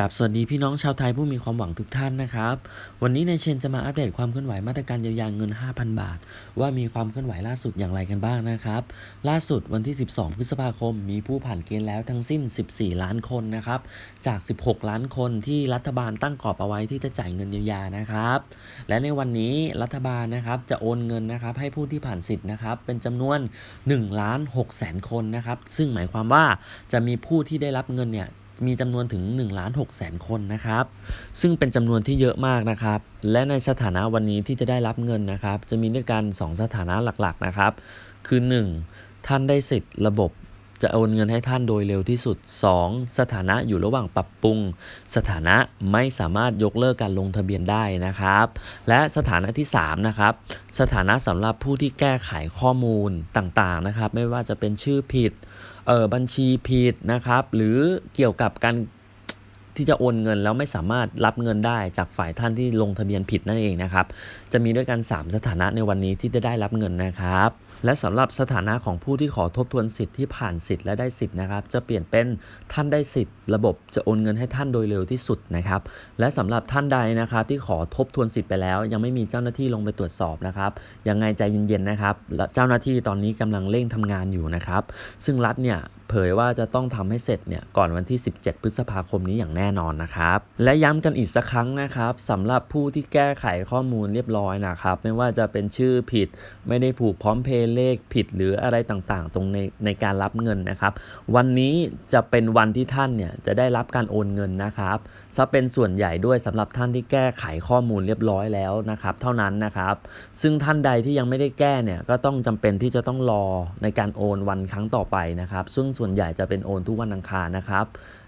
กับสวัสดีพี่น้องชาวไทยผู้มีความหวังทุกท่านนะครับ วันนี้ในเชนจะมาอัปเดตความเคลื่อนไหวมาตรการเยียวยาเงิน 5,000 บาท ว่ามีความเคลื่อนไหวล่าสุดอย่างไรกันบ้างนะครับ ล่าสุดวันที่ 12 พฤษภาคม มีผู้ผ่านเกณฑ์แล้วทั้งสิ้น 14 ล้านคนนะครับ จาก 16 ล้านคนที่รัฐบาลตั้งกรอบเอาไว้ที่จะจ่ายเงินเยียวยานะครับ และในวันนี้รัฐบาลนะครับจะโอนเงินนะครับให้ผู้ที่ผ่านสิทธิ์นะครับเป็นจำนวน1ล้าน6แสนคนนะครับซึ่งหมายความว่าจะมีผู้ที่ได้รับเงินเนี่ย มีจำนวนถึง1ล้าน6แสนคนนะครับ ซึ่งเป็นจำนวนที่เยอะมากนะครับ และในสถานะวันนี้ที่จะได้รับเงินนะครับ จะมีด้วยกัน 2 สถานะหลักๆนะครับ คือ 1. ท่านได้สิทธิ์ระบบจะโอนเงินให้ท่านโดยเร็วที่สุด 2. สถานะอยู่ระหว่างปรับปรุง สถานะไม่สามารถยกเลิกการลงทะเบียนได้นะครับ และสถานะที่ 3 นะครับ สถานะสำหรับผู้ที่แก้ไขข้อมูลต่างๆนะครับ ไม่ว่าจะเป็นชื่อผิด บัญชีผิดนะครับ หรือเกี่ยวกับการ ที่จะโอนเงินแล้วไม่สามารถรับเงินได้จากฝ่ายท่านที่ลงทะเบียนผิดนั่นเองนะครับ จะมีด้วยกัน 3 สถานะในวันนี้ที่จะได้รับเงินนะครับ และสำหรับสถานะของผู้ที่ขอทบทวนสิทธิ์ที่ผ่านสิทธิ์และได้สิทธิ์นะครับ จะเปลี่ยนเป็นท่านได้สิทธิ์ ระบบจะโอนเงินให้ท่านโดยเร็วที่สุดนะครับ และสำหรับท่านใดนะครับที่ขอทบทวนสิทธิ์ไปแล้ว ยังไม่มีเจ้าหน้าที่ลงไปตรวจสอบนะครับยังไงใจเย็นๆนะครับเจ้าหน้าที่ตอนนี้กำลังเร่งทำงานอยู่นะครับ ซึ่งรัฐเนี่ย เผยว่าจะต้องทำให้เสร็จเนี่ยก่อนวันที่ 17 พฤษภาคมนี้อย่างแน่นอนนะครับ และย้ำกันอีกสักครั้งนะครับสำหรับผู้ที่แก้ไขข้อมูลเรียบร้อยนะครับ ไม่ว่าจะเป็นชื่อผิด ไม่ได้ผูกพร้อมเพย์เลขผิดหรืออะไรต่างๆ ตรงในในการรับเงินนะครับ วันนี้จะเป็นวันที่ท่านเนี่ยจะได้รับการโอนเงินนะครับซะเป็นส่วนใหญ่ด้วยสำหรับท่านที่แก้ไขข้อมูลเรียบร้อยแล้วนะครับ เท่านั้นนะครับ ซึ่งท่านใดที่ยังไม่ได้แก้เนี่ยก็ต้องจำเป็นที่จะต้องรอในการโอนวันครั้งต่อไปนะครับ ซึ่งส่วนใหญ่จะเป็นโอนทุกวันอังคารนะครับ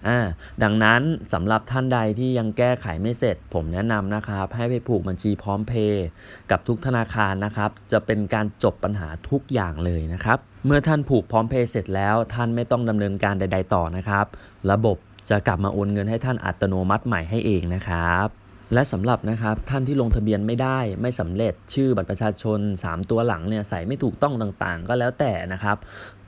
อ่าดังนั้นสำหรับท่านใดที่ยังแก้ไขไม่เสร็จ ผมแนะนำนะครับ ให้ไปผูกบัญชีพร้อมเพย์กับทุกธนาคารนะครับ จะเป็นการจบปัญหาทุกอย่างเลยนะครับ เมื่อท่านผูกพร้อมเพย์เสร็จแล้ว ท่านไม่ต้องดำเนินการใด ๆ ต่อนะครับ ระบบจะกลับมาโอนเงินให้ท่านอัตโนมัติใหม่ให้เองนะครับ และสำหรับนะครับท่านที่ลงทะเบียนไม่ได้ไม่สำเร็จชื่อบัตรประชาชน 3 ตัวหลังเนี่ยใส่ไม่ถูกต้องต่างๆ ก็แล้วแต่นะครับ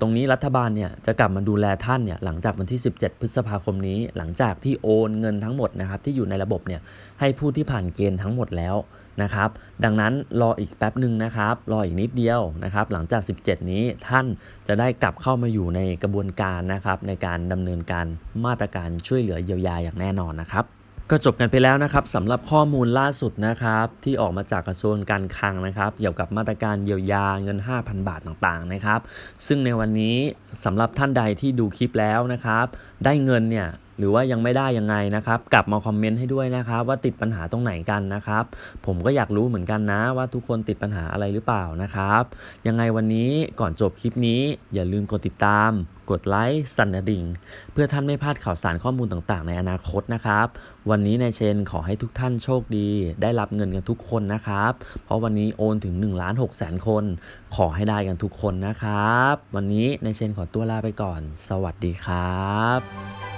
ตรงนี้รัฐบาลเนี่ยจะกลับมาดูแลท่านเนี่ยหลังจากวันที่ 17 พฤษภาคมนี้ หลังจากที่โอนเงินทั้งหมดนะครับที่อยู่ในระบบเนี่ยให้ผู้ที่ผ่านเกณฑ์ทั้งหมดแล้วนะครับดังนั้นรออีกแป๊บหนึ่งนะครับรออีกนิดเดียวนะครับหลังจาก 17 นี้ท่านจะได้กลับเข้ามาอยู่ในกระบวนการนะครับในการดำเนินการมาตรการช่วยเหลือเยียวยาอย่างแน่นอนนะครับ ก็จบกันไปแล้วนะครับสำหรับข้อมูลล่าสุดนะครับที่ออกมาจากกระทรวงการคลังนะครับเกี่ยวกับมาตรการเยียวยาเงิน 5,000 บาทต่างๆนะครับ ซึ่งในวันนี้สำหรับท่านใดที่ดูคลิปแล้วนะครับ ได้เงินเนี่ย หรือว่ายังไม่ได้ยังไงนะครับ กลับมาคอมเมนต์ให้ด้วยนะครับ ว่าติดปัญหาตรงไหนกันนะครับ ผมก็อยากรู้เหมือนกันนะ ว่าทุกคนติดปัญหาอะไรหรือเปล่านะครับ ยังไงวันนี้ก่อนจบคลิปนี้ อย่าลืมกดติดตาม กดไลค์สั่นกระดิ่ง เพื่อท่านไม่พลาดข่าวสารข้อมูลต่างๆ ในอนาคตนะครับ วันนี้นายเชนขอให้ทุกท่านโชคดี ได้รับเงินกันทุกคนนะครับ เพราะวันนี้โอนถึง1ล้าน6แสนคน ขอให้ได้กันทุกคนนะครับ วันนี้นายเชนขอตัวลาไปก่อน สวัสดีครับ